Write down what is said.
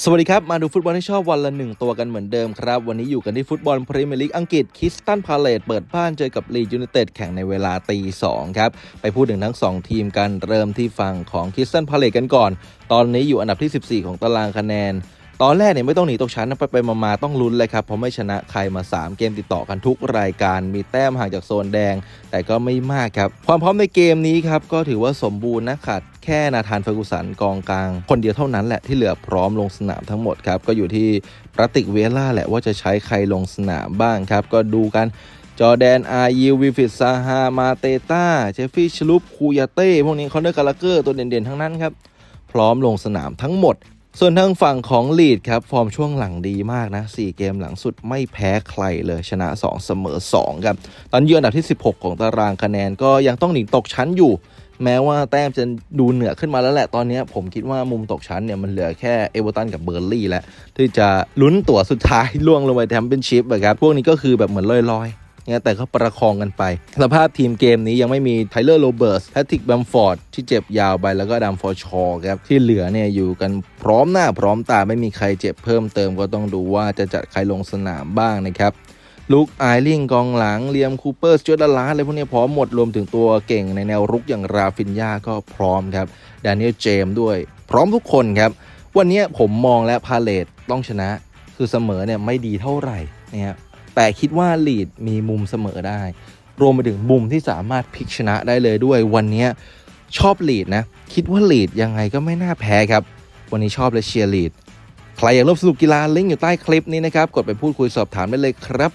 สวัสดีครับ มาดูฟุตบอลที่ชอบวันละหนึ่งตัวกันเหมือนเดิมครับ วันนี้อยู่กันที่ฟุตบอลพรีเมียร์ลีกอังกฤษคิสตันพาเลตเปิดบ้านเจอกับลีดยูไนเต็ดแข่งในเวลาตีสองครับ ไปพูดถึงทั้ง 2 ทีมกันเริ่มที่ฝั่งของคิสตันพาเลตกันก่อน ตอนนี้อยู่อันดับที่ 14 ของตารางคะแนน ตอนแรกเนี่ยไม่ต้องหนีตกชั้นนะไปไปมา ๆ ต้องลุ้นเลยครับ เพราะไม่ชนะใครมา 3 เกมติดต่อกันทุกรายการ มีแต้มห่างจากโซนแดง แต่ก็ไม่มากครับ ความพร้อมในเกมนี้ครับ ก็ถือว่าสมบูรณ์นะขาดแค่นาธานเฟอร์กูสันกองกลาง คนเดียวเท่านั้นแหละที่เหลือพร้อมลงสนามทั้งหมดครับ ก็อยู่ที่ปรติกเวล่าแหละว่าจะใช้ใครลงสนามบ้างครับ ก็ดูกันจอแดน อายิววิฟิตซาฮา มาเตต้าเจฟฟี่ชลุปคูยาเต้ พวกนี้คอนเนอร์กาลาเกอร์ตัวเด่นๆ ทั้งนั้นครับ พร้อมลงสนามทั้งหมด ส่วนทางฝั่งของลีดครับ ฟอร์มช่วงหลังดีมากนะ 4 เกมหลังสุดไม่แพ้ใครเลยชนะ 2 เสมอ 2 ครับ ตอนเยือนอันดับที่ 16 ของตารางคะแนนก็ยังต้องหนีตกชั้นอยู่ แม้ว่าแต้มจะดูเหนือขึ้นมาแล้วแหละ ตอนนี้ผมคิดว่ามุมตกชั้นเนี่ยมันเหลือแค่เอเวอร์ตันกับเบอร์ลี่แล้วที่จะลุ้นตั๋วสุดท้ายล่วงลงไปแชมเปี้ยนชิพอะครับพวกนี้ก็คือแบบเหมือนลอยๆ นี่ยแต่ก็ประคองกันไปสภาพทีมเกมนี้ยังไม่มีไทเลอร์โรเบิร์ตแพทริกแบมฟอร์ดที่เจ็บยาวไปแล้วก็ดัมฟอร์ชอครับที่เหลือเนี่ยอยู่กันพร้อมหน้าพร้อมตาไม่มีใครเจ็บเพิ่มเติมก็ต้องดูว่าจะจัดใครลงสนามบ้างนะครับลุกไอริงกองหลังเลียมคูเปอร์สจวดลาร์อะไรพวกนี้พร้อมหมดรวมถึงตัวเก่งในแนวรุกอย่างราฟินยาก็พร้อมครับด a นิเอลเจมด้วย พร้อมทุกคนครับ วันนี้ผมมองและพาเลตต้องชนะ คือเสมอเนี่ยไม่ดีเท่าไหร่นะครับ แต่คิดว่าลีดมีมุมเสมอได้ รวมไปถึงมุมที่สามารถพลิกชนะได้เลยด้วยวันนี้ชอบลีดนะ คิดว่าลีดยังไงก็ไม่น่าแพ้ครับ วันนี้ชอบและเชียร์ลีดใครอยากร่วมสนุกกีฬาลิงก์อยู่ใต้คลิปนี้นะครับ กดไปพูดคุยสอบถามได้เลยครับ